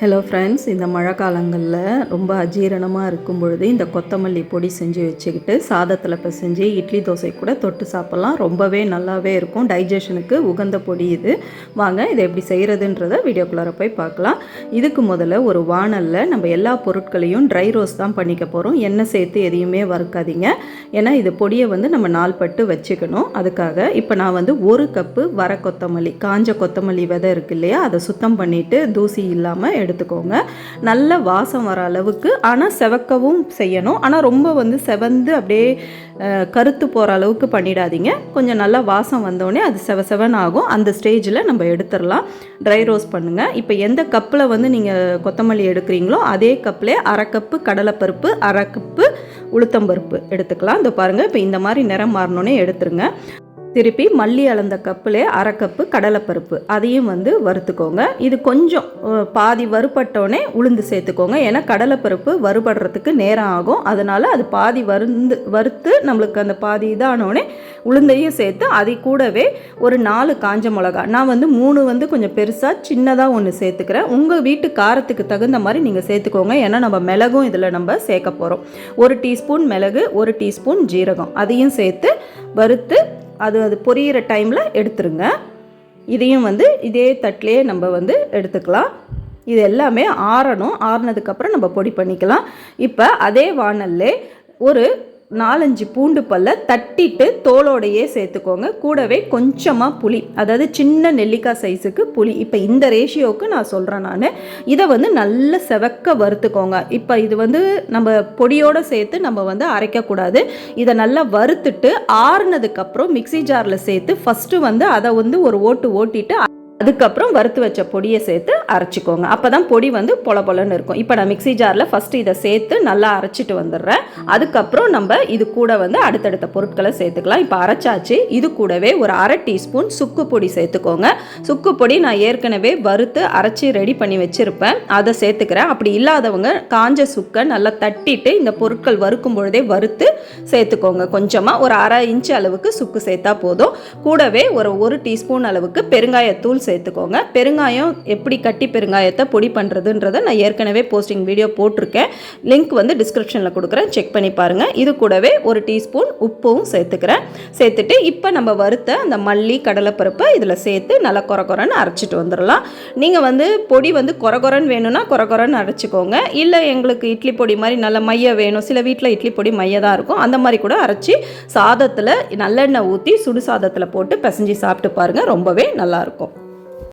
Hello friends இந்த மழை காலங்களில் ரொம்ப அஜீரணமாக இருக்கும் பொழுது இந்த கொத்தமல்லி பொடி செஞ்சு வச்சுக்கிட்டு சாதத்தில் பிசைஞ்சு இட்லி தோசை கூட தொட்டு சாப்பிட்லாம். ரொம்பவே நல்லாவே இருக்கும். டைஜஷனுக்கு உகந்த பொடி இது. வாங்க இதை எப்படி செய்கிறதுன்றத வீடியோக்குள்ளார போய் பார்க்கலாம். இதுக்கு முதல்ல ஒரு வானலில் நம்ம எல்லா பொருட்களையும் ட்ரை ரோஸ் தான் பண்ணிக்க போகிறோம் எண்ணெய் சேர்த்து எதையுமே வறுக்காதீங்க. ஏன்னா இது பொடியை வந்து நம்ம நாள் பட்டு வச்சுக்கணும். அதுக்காக இப்போ நான் வந்து ஒரு கப்பு வர கொத்தமல்லி காஞ்ச கொத்தமல்லி விதை இருக்கு இல்லையா அதை சுத்தம் பண்ணிவிட்டு தூசி இல்லாமல் எடுத்துக்கோங்க. நல்ல வாசம் வர அளவுக்கு ஆனால் செவக்கவும் செய்யணும். ஆனால் ரொம்ப வந்து செவந்து அப்படியே கருத்து போகிற அளவுக்கு பண்ணிடாதீங்க. கொஞ்சம் நல்லா வாசம் வந்தோடனே அது செவ செவன் ஆகும் அந்த ஸ்டேஜில் நம்ம எடுத்துடலாம். ட்ரை ரோஸ்ட் பண்ணுங்கள் இப்போ எந்த கப்பில் வந்து நீங்கள் கொத்தமல்லி எடுக்கிறீங்களோ அதே கப்லேயே அரை கப்பு கடலைப்பருப்பு அரை கப்பு உளுத்தம்பருப்பு எடுத்துக்கலாம். இந்த பாருங்கள் இப்போ இந்த மாதிரி நிறம் மாறினோன்னே எடுத்துருங்க. திருப்பி மல்லி அளந்த கப்பிலே அரை கப்பு கடலைப்பருப்பு. அதையும் வந்து வறுத்துக்கோங்க. இது கொஞ்சம் பாதி வறுபட்டோடனே உளுந்து சேர்த்துக்கோங்க. ஏன்னா கடலைப்பருப்பு வறுபடுறதுக்கு நேரம் ஆகும். அதனால் அது பாதி வருந்து வறுத்து நம்மளுக்கு அந்த பாதி இதானோடனே உளுந்தையும் சேர்த்து அதை கூடவே ஒரு நாலு காஞ்ச மிளகா. நான் வந்து மூணு வந்து கொஞ்சம் பெருசாக சின்னதாக ஒன்று சேர்த்துக்கிறேன். உங்கள் வீட்டு காரத்துக்கு தகுந்த மாதிரி நீங்கள் சேர்த்துக்கோங்க. ஏன்னா நம்ம மிளகும் இதில் நம்ம சேர்க்க போகிறோம் ஒரு டீஸ்பூன் மிளகு ஒரு டீஸ்பூன் ஜீரகம். அதையும் சேர்த்து வறுத்து அது அது பொரியிற டைமில் எடுத்துருங்க. இதையும் வந்து இதே தட்டிலே நம்ம வந்து எடுத்துக்கலாம். இது எல்லாமே ஆறணும். ஆறுனதுக்கப்புறம் நம்ம பொடி பண்ணிக்கலாம். இப்போ அதே வானல்லே ஒரு நாலஞ்சு பூண்டு பல்ல தட்டிட்டு தோலோடையே சேர்த்துக்கோங்க. கூடவே கொஞ்சமாக புளி அதாவது சின்ன நெல்லிக்காய் சைஸுக்கு புளி. இப்போ இந்த ரேஷியோவுக்கு நான் சொல்கிறேன் நான். இதை வந்து நல்ல செவக்க வறுத்துக்கோங்க. இப்போ இது வந்து நம்ம பொடியோடு சேர்த்து நம்ம வந்து அரைக்கக்கூடாது. இதை நல்லா வறுத்துட்டு ஆறுனதுக்கப்புறம் மிக்ஸி ஜாரில் சேர்த்து ஃபஸ்ட்டு வந்து அதை வந்து ஒரு ஓட்டு ஓட்டிட்டு அதுக்கப்புறம் வறுத்து வச்ச பொடியை சேர்த்து அரைச்சிக்கோங்க. அப்போ தான் பொடி வந்து பொல பொலன்னு இருக்கும். இப்போ நான் மிக்ஸி ஜாரில் ஃபஸ்ட்டு இதை சேர்த்து நல்லா அரைச்சிட்டு வந்துடுறேன். அதுக்கப்புறம் நம்ம இது கூட வந்து அடுத்தடுத்த பொருட்களை சேர்த்துக்கலாம். இப்போ அரைச்சாச்சு. இது கூடவே ஒரு அரை டீஸ்பூன் சுக்கு பொடி சேர்த்துக்கோங்க. சுக்கு பொடி நான் ஏற்கனவே வறுத்து அரைச்சி ரெடி பண்ணி வச்சுருப்பேன். அதை சேர்த்துக்கிறேன். அப்படி இல்லாதவங்க காஞ்ச சுக்கை நல்லா தட்டிட்டு இந்த பொருட்கள் வறுக்கும் பொழுதே வறுத்து சேர்த்துக்கோங்க. கொஞ்சமாக ஒரு அரை இன்ச்சு அளவுக்கு சுக்கு சேர்த்தா போதும். கூடவே ஒரு ஒரு டீஸ்பூன் அளவுக்கு பெருங்காயத்தூள் சேர்த்துக்கோங்க. பெருங்காயம் எப்படி கட்டி பெருங்காயத்தை பொடி பண்ணுறதுன்றதை நான் ஏற்கனவே போஸ்டிங் வீடியோ போட்டிருக்கேன். லிங்க் வந்து டிஸ்கிரிப்ஷனில் கொடுக்குறேன். செக் பண்ணி பாருங்கள் இது கூடவே ஒரு டீஸ்பூன் உப்பும் சேர்த்துக்கிறேன். சேர்த்துட்டு இப்போ நம்ம வறுத்த அந்த மல்லி கடலைப்பருப்பை இதில் சேர்த்து நல்லா கொர கொரன்னு அரைச்சிட்டு வந்துடலாம். நீங்கள் வந்து பொடி வந்து கொர கொரன்னு வேணும்னா கொர கொரன்னு அரைச்சிக்கோங்க. இல்லை எங்களுக்கு இட்லி பொடி மாதிரி நல்ல மைய வேணும். சில வீட்டில் இட்லி பொடி மைய தான் இருக்கும். அந்த மாதிரி கூட அரைச்சி சாதத்தில் நல்லெண்ணெய் ஊற்றி சுடு சாதத்தில் போட்டு பிசைஞ்சு சாப்பிட்டு பாருங்கள் ரொம்பவே நல்லாயிருக்கும்